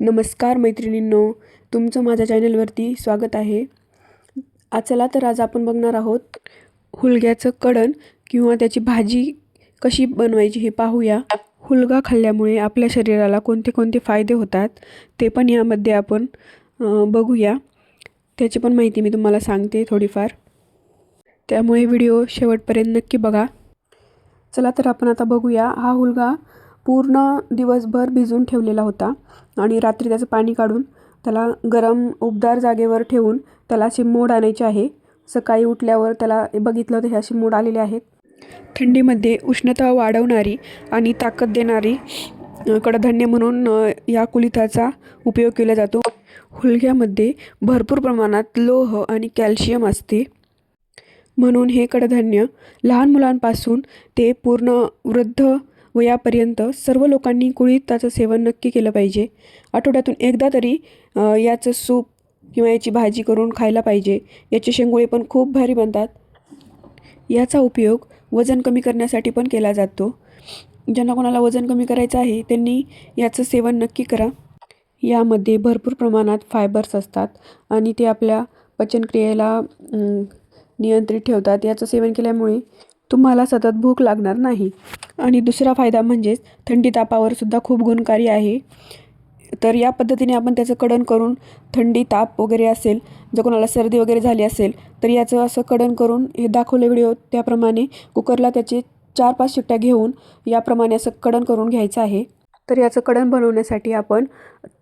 नमस्कार मैत्रिणींनो तुमचं माझ्या चॅनलवरती स्वागत आहे. आज चला तर आज आपण बघणार आहोत हुलग्याचं कडण किंवा त्याची भाजी कशी बनवायची हे पाहूया. हुलगा खाल्ल्यामुळे आपल्या शरीराला कोणते कोणते फायदे होतात ते पण यामध्ये आपण बघूया. त्याची पण माहिती मी तुम्हाला सांगते थोडीफार. त्यामुळे व्हिडिओ शेवटपर्यंत नक्की बघा. चला तर आपण आता बघूया हा हुलगा पूर्ण दिवसभर भिजून ठेवलेला होता आणि रात्री त्याचं पाणी काढून त्याला गरम उबदार जागेवर ठेवून त्याला असे मोड आणायचे आहे. सकाळी उठल्यावर त्याला बघितलं तर हे असे मोड आलेले आहेत थंडीमध्ये उष्णता वाढवणारी आणि ताकद देणारी कडधान्य म्हणून या कुलिथाचा उपयोग केला जातो. हुलग्यामध्ये भरपूर प्रमाणात लोह आणि कॅल्शियम असते. म्हणून हे कडधान्य लहान मुलांपासून ते पूर्ण वृद्ध वयापर्यंत सर्व लोकांनी कुळिथाचं सेवन नक्की केलं पाहिजे. आठवड्यातून एकदा तरी याचं सूप किंवा याची भाजी करून खायला पाहिजे. याचे शेंगोळे पण खूप भारी बनतात. याचा उपयोग वजन कमी करण्यासाठी पण केला जातो. ज्यांना कोणाला वजन कमी करायचं आहे त्यांनी याचं सेवन नक्की करा. यामध्ये भरपूर प्रमाणात फायबर्स असतात आणि ते आपल्या पचनक्रियेला नियंत्रित ठेवतात. याचं सेवन केल्यामुळे तुम्हाला सतत भूक लागणार नाही. आणि दुसरा फायदा म्हणजेच थंडी तापावर सुद्धा खूप गुणकारी आहे. तर या पद्धतीने आपण त्याचं कडण करून थंडी ताप वगैरे असेल जर कोणाला सर्दी वगैरे झाली असेल तर याचं असं कडण करून हे दाखवले व्हिडिओ त्याप्रमाणे कुकरला त्याचे चार पाच शिट्ट्या घेऊन याप्रमाणे असं कडण करून घ्यायचं आहे. तर याचं कडण बनवण्यासाठी आपण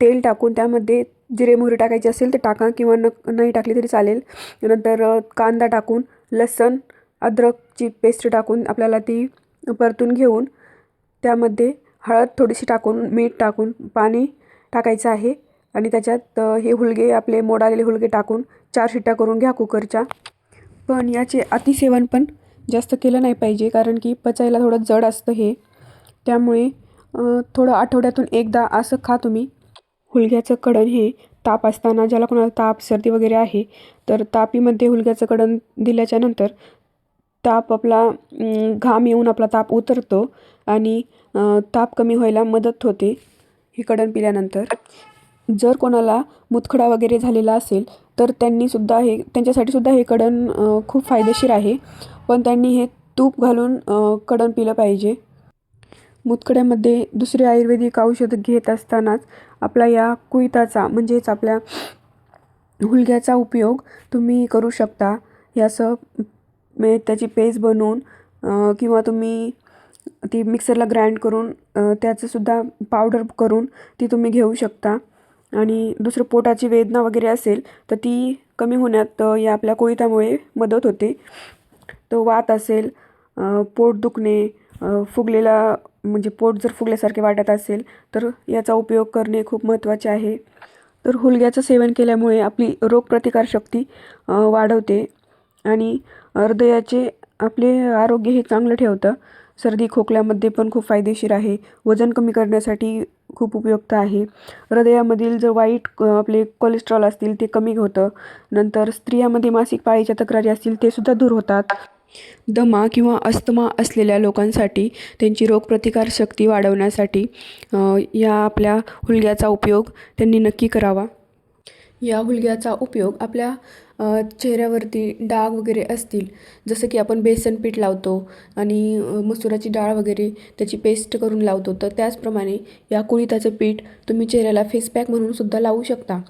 तेल टाकून त्यामध्ये जिरे मोहरी टाकायची असेल तर टाका किंवा न नाही टाकली तरी चालेल. नंतर कांदा टाकून लसण अद्रकची पेस्ट टाकून आपल्याला ती परतून घेऊन त्यामध्ये हळद थोडीशी टाकून मीठ टाकून पाणी टाकायचं आहे. आणि त्याच्यात हे हुलगे आपले मोडालेले हुलगे टाकून चार शिट्ट्या करून घ्या कुकरच्या. पण याचे अतिसेवन पण जास्त केलं नाही पाहिजे कारण की पचायला थोडं जड असतं हे. त्यामुळे थोडं आठवड्यातून एकदा असं खा तुम्ही. हुलग्याचं कडण हे ताप असताना ज्याला कोणाला ताप सर्दी वगैरे आहे तर तापीमध्ये हुलग्याचं कडण दिल्याच्यानंतर ताप आपला घाम येऊन आपला ताप उतरतो आणि ताप कमी व्हायला मदत होते हे कडण पिल्यानंतर. जर कोणाला मुतखडा वगैरे झालेला असेल तर त्यांनीसुद्धा हे त्यांच्यासाठी सुद्धा हे कडण खूप फायदेशीर आहे. पण त्यांनी हे तूप घालून कडण पिलं पाहिजे. मुतखड्यामध्ये दुसरे आयुर्वेदिक औषध घेत असतानाच आपला या कुळिताचा म्हणजेच आपल्या हुलग्याचा उपयोग तुम्ही करू शकता. याचं म्हणजे त्याची पेस्ट बनवून किंवा तुम्ही ती मिक्सरला ग्राइंड करून त्याचंसुद्धा पावडर करून ती तुम्ही घेऊ शकता. आणि दुसरं पोटाची वेदना वगैरे असेल तर ती कमी होण्यात या आपल्या कोळितामुळे मदत होते. तो वात असेल पोट दुखणे फुगलेला म्हणजे पोट जर फुगल्यासारखे वाटत असेल तर याचा उपयोग करणे खूप महत्त्वाचे आहे. तर हुलग्याचं सेवन केल्यामुळे आपली रोगप्रतिकारशक्ती वाढवते. आणि हृदयाचे आपले आरोग्य हे चांगलं ठेवतं. सर्दी खोकल्यामध्ये पण खूप फायदेशीर आहे. वजन कमी करण्यासाठी खूप उपयुक्त आहे. हृदयामधील जर वाईट आपले कोलेस्ट्रॉल असतील ते कमी होतं. नंतर स्त्रियामध्ये मासिक पाळीच्या तक्रारी असतील ते सुद्धा दूर होतात. दमा किंवा अस्थमा असलेल्या लोकांसाठी त्यांची रोगप्रतिकार शक्ती वाढवण्यासाठी या आपल्या हुलग्याचा उपयोग त्यांनी नक्की करावा. या हुलग्याचा उपयोग आपल्या चेहऱ्यावरती डाग वगैरे असतील जसं की आपण बेसन पीठ लावतो आणि मसुराची डाळ वगैरे त्याची पेस्ट करून लावतो तर त्याचप्रमाणे या कुळीताचं पीठ तुम्ही चेहऱ्याला फेस पॅक म्हणून सुद्धा लावू शकता.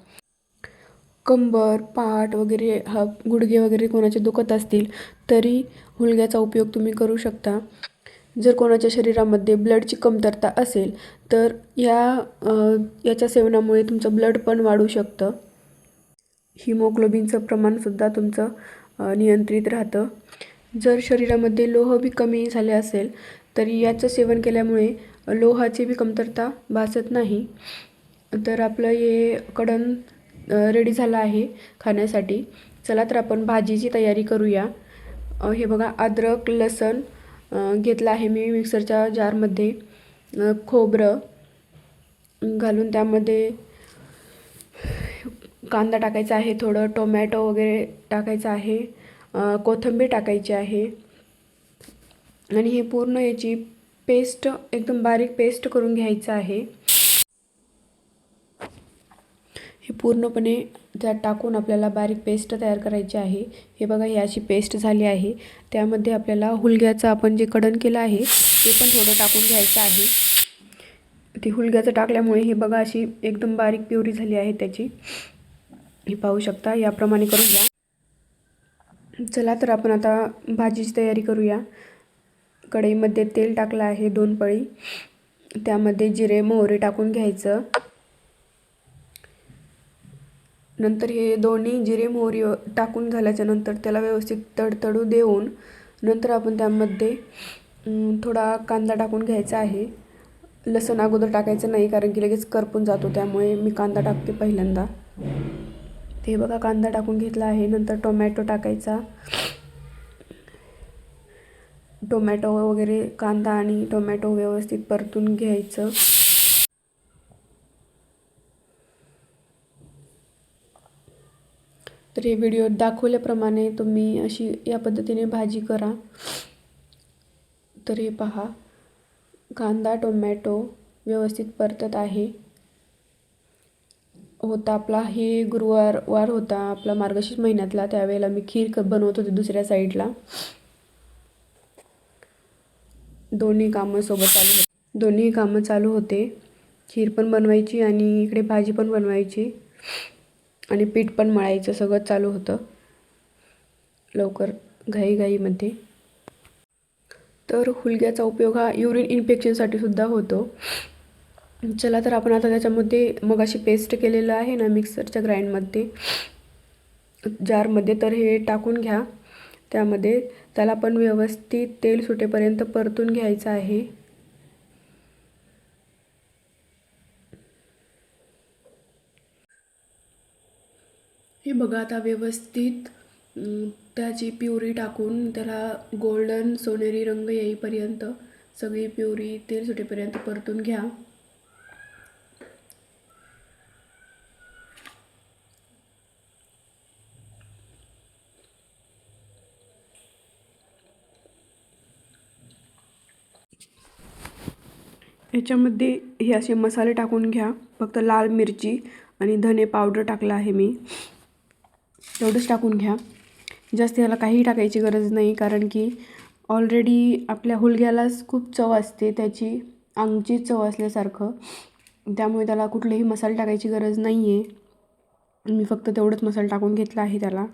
कंबर पाठ वगैरे हा गुडघे वगैरे कोणाचे दुखत असतील तरी हुलग्याचा उपयोग तुम्ही करू शकता. जर कोणाच्या शरीरामध्ये ब्लडची कमतरता असेल तर या याच्या सेवनामुळे तुमचं ब्लड पण वाढू शकतं. हिमोग्लोबिनचं प्रमाणसुद्धा तुमचं नियंत्रित राहतं. जर शरीरामध्ये लोह बी कमी झाले असेल तरी याचं सेवन केल्यामुळे लोहाची बी कमतरता भासत नाही. तर आपलं हे कडण रेडी झालं आहे खाण्यासाठी. चला तर आपण भाजीची तयारी करूया. हे बघा अद्रक लसण घेतलं आहे मी मिक्सरच्या जारमध्ये. खोबरं घालून त्यामध्ये कांदा टाकायचा आहे थोडं टोमॅटो वगैरे टाकायचं आहे कोथिंबीर टाकायची आहे. आणि हे पूर्ण याची पेस्ट एकदम बारीक पेस्ट करून घ्यायचं आहे. हे पूर्णपणे त्यात टाकून आपल्याला बारीक पेस्ट तयार करायची आहे. हे बघा ही अशी पेस्ट झाली आहे. त्यामध्ये आपल्याला हुलग्याचं आपण जे कडण केलं आहे ते पण थोडं टाकून घ्यायचं आहे. ती हुलग्याचं टाकल्यामुळे ही बघा अशी एकदम बारीक प्युरी झाली आहे त्याची. हे पाहू शकता. याप्रमाणे करून घ्या. चला तर आपण आता भाजीची तयारी करूया. कढईमध्ये तेल टाकलं आहे दोन पळी. त्यामध्ये जिरे मोहरे टाकून घ्यायचं. नंतर हे दोन्ही जिरे मोहरी टाकून झाल्याच्यानंतर त्याला व्यवस्थित तडतडू देऊन नंतर आपण त्यामध्ये थोडा कांदा टाकून घ्यायचा आहे. लसण अगोदर टाकायचं नाही कारण की लगेच करपून जातो. त्यामुळे मी कांदा टाकते पहिल्यांदा. हे बघा कांदा टाकून घेतला आहे. नंतर टोमॅटो टाकायचा. टोमॅटो वगैरे कांदा आणि टोमॅटो व्यवस्थित परतून घ्यायचं. तर हे व्हिडिओ दाखवल्याप्रमाणे तुम्ही अशी या पद्धतीने भाजी करा. तर हे पहा कांदा टोमॅटो व्यवस्थित परतत आहे. होता. आपला हे गुरुवार वार होता आपला मार्गशीर्ष महिन्यातला. त्यावेळेला मी खीर बनवत होते दुसऱ्या साईडला. दोन्ही कामं सोबत चालू होते. दोन्ही कामं चालू होते. खीर पण बनवायची आणि इकडे भाजी पण बनवायची. आणि पीठ पण मळायचं सगळं चालू होतं. लवकर घाईघाईमध्ये. तर हुलग्याचा उपयोग हा युरिन इन्फेक्शनसाठी सुद्धा होतो. चला तर आपण आता त्याच्यामध्ये मग अशी पेस्ट केलेलं आहे ना मिक्सरच्या ग्राइंडमध्ये जारमध्ये तर हे टाकून घ्या. त्यामध्ये त्याला पण व्यवस्थित तेल सुटेपर्यंत परतून घ्यायचं आहे. हे बघा आता व्यवस्थित त्याची प्युरी टाकून त्याला गोल्डन सोनेरी रंग येईपर्यंत सगळी प्युरी तेल सुटेपर्यंत परतून घ्या. याच्यामध्ये हे असे मसाले टाकून घ्या. फक्त लाल मिरची आणि धने पावडर टाकला आहे मी. तेवढंच टाकून घ्या. जास्त याला काहीही टाकायची गरज नाही कारण की ऑलरेडी आपल्या हुलग्यालाच खूप चव असते त्याची अंगची चव असल्यासारखं. त्यामुळे त्याला कुठलेही मसाले टाकायची गरज नाही आहे मी फक्त तेवढंच मसाला टाकून घेतला आहे त्याला.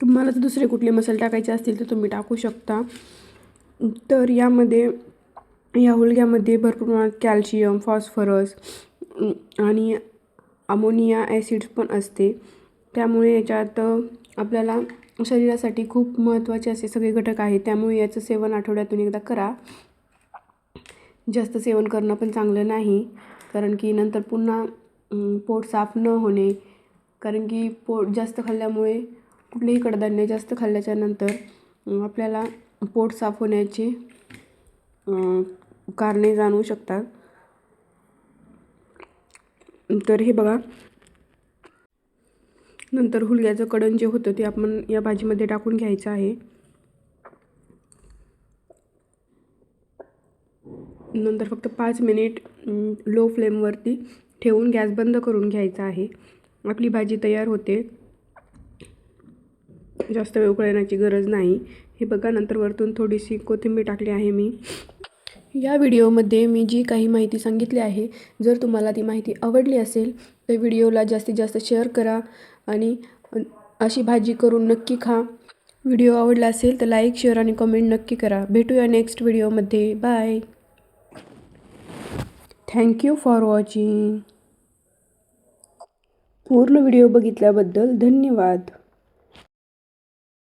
तुम्हाला जर दुसरे कुठले मसाले टाकायचे असतील तर तुम्ही टाकू शकता. तर यामध्ये या हुलग्यामध्ये भरपूर प्रमाणात कॅल्शियम फॉस्फरस आणि अमोनिया ॲसिड्स पण असते. त्यामुळे याच्यात आपल्याला शरीरासाठी खूप महत्त्वाचे असे सगळे घटक आहेत. त्यामुळे याचं सेवन आठवड्यातून एकदा करा. जास्त सेवन करणं पण चांगलं नाही कारण की नंतर पुन्हा पोट साफ न होणे कारण की पोट जास्त खाल्ल्यामुळे कुठलेही कडधान्य जास्त खाल्ल्याच्या नंतर आपल्याला पोट साफ होण्याची कारणे जाणवू शकतात. तर हे बघा. नंतर हुलग्याचं कडण जे होतं ते आपण या भाजीमध्ये टाकून घ्यायचं आहे. नंतर फक्त पाच मिनिट लो फ्लेमवरती ठेवून गॅस बंद करून घ्यायचा आहे. आपली भाजी तयार होते. जास्त वेळ उकळण्याची गरज नाही. हे बघा नंतर वरतून थोडीशी कोथिंबीर टाकली आहे मी. या व्हिडिओमध्ये मी जी काही माहिती सांगितली आहे जर तुम्हाला ती माहिती आवडली असेल तर व्हिडिओला जास्तीत जास्त शेअर करा आणि अशी भाजी करून नक्की खा. व्हिडिओ आवडला असेल तर लाईक शेअर आणि कमेंट नक्की करा. भेटूया नेक्स्ट व्हिडिओमध्ये. Bye. Thank you for watching पूर्ण व्हिडिओ बघितल्याबद्दल धन्यवाद.